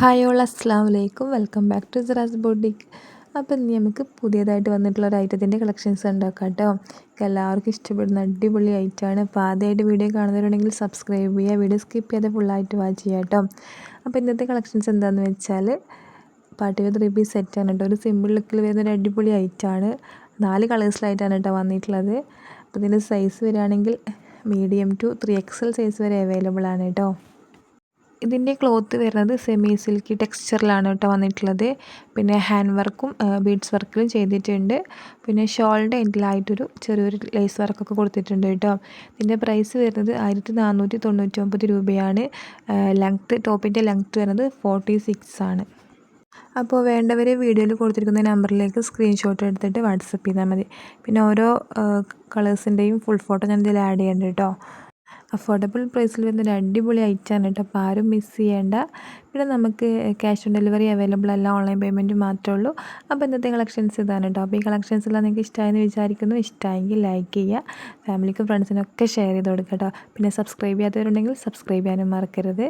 Hi all അസ്സാം വലൈക്കും welcome back to Siras boutique. അപ്പോൾ ഇനി നമുക്ക് പുതിയതായിട്ട് വന്നിട്ടുള്ള ഒരു ഐറ്റത്തിന്റെ കളക്ഷൻസ് ഉണ്ടാക്കാം കേട്ടോ എല്ലാവർക്കും ഇഷ്ടപ്പെടുന്ന അടിപൊളി ഐറ്റമാണ്. അപ്പോൾ ആദ്യമായിട്ട് വീഡിയോ കാണുന്നവരുണ്ടെങ്കിൽ സബ്സ്ക്രൈബ് ചെയ്യുക. വീഡിയോ സ്കിപ്പ് ചെയ്യാതെ ഫുള്ളായിട്ട് വാച്ച് ചെയ്യാം കേട്ടോ. അപ്പോൾ ഇന്നത്തെ കളക്ഷൻസ് എന്താണെന്ന് വെച്ചാൽ വെയർ ത്രീ പീസ് സെറ്റാണ് കേട്ടോ. ഒരു സിമ്പിൾ ലുക്കിൽ വരുന്ന ഒരു അടിപൊളി ഐറ്റമാണ്. നാല് കളേഴ്സിലായിട്ടാണ് കേട്ടോ വന്നിട്ടുള്ളത്. അപ്പോൾ ഇതിന്റെ സൈസ് വരികയാണെങ്കിൽ medium to three XL size വരെ അവൈലബിൾ ആണ് കേട്ടോ. ഇതിന്റെ ക്ലോത്ത് വരുന്നത് സെമി സിൽക്കി ടെക്സ്ചറിലാണ് കേട്ടോ വന്നിട്ടുള്ളത്. പിന്നെ ഹാൻഡ് വർക്കും ബീഡ്സ് വർക്കിലും ചെയ്തിട്ടുണ്ട്. പിന്നെ ഷോളിന്റെ എൻഡിലായിട്ടൊരു ചെറിയൊരു ലേസ് വർക്കൊക്കെ കൊടുത്തിട്ടുണ്ട് കേട്ടോ. ഇതിന്റെ പ്രൈസ് വരുന്നത് ആയിരത്തി നാനൂറ്റി തൊണ്ണൂറ്റി ഒമ്പത് രൂപയാണ് ലെങ്ത്ത് ടോപ്പിന്റെ ലെങ്ത്ത് വരുന്നത് ഫോർട്ടി സിക്സ് ആണ്. അപ്പോൾ വേണ്ടവർ വീഡിയോയിൽ കൊടുത്തിരിക്കുന്ന നമ്പറിലേക്ക് സ്ക്രീൻഷോട്ട് എടുത്തിട്ട് വാട്സപ്പ് ചെയ്താൽ മതി. പിന്നെ ഓരോ കളേഴ്സിന്റെയും ഫുൾ ഫോട്ടോ ഞാൻ ഇതിൽ ആഡ് ചെയ്യേണ്ടത് കേട്ടോ. അഫോർഡബിൾ പ്രൈസിൽ വരുന്ന ഒരു അടിപൊളി ഐറ്റമാണ് കേട്ടോ അപ്പോൾ ആരും മിസ് ചെയ്യേണ്ട. പിന്നെ നമുക്ക് ക്യാഷ് ഓൺ ഡെലിവറി അവൈലബിൾ അല്ല. ഓൺലൈൻ പേയ്മെന്റ് മാത്രമേ ഉള്ളൂ. അപ്പോൾ ഇന്നത്തെ കളക്ഷൻസ് ഇതാണ് കേട്ടോ അപ്പോൾ ഈ കളക്ഷൻസ് എല്ലാം നിങ്ങൾക്ക് ഇഷ്ടമായെന്ന് വിചാരിക്കുന്നു. ഇഷ്ടമായെങ്കിൽ ലൈക്ക് ചെയ്യുക. ഫാമിലിക്കും ഫ്രണ്ട്സിനൊക്കെ ഷെയർ ചെയ്ത് കൊടുക്കുക കേട്ടോ പിന്നെ സബ്സ്ക്രൈബ് ചെയ്യാത്തവരുണ്ടെങ്കിൽ സബ്സ്ക്രൈബ് ചെയ്യാനും മറക്കരുത്.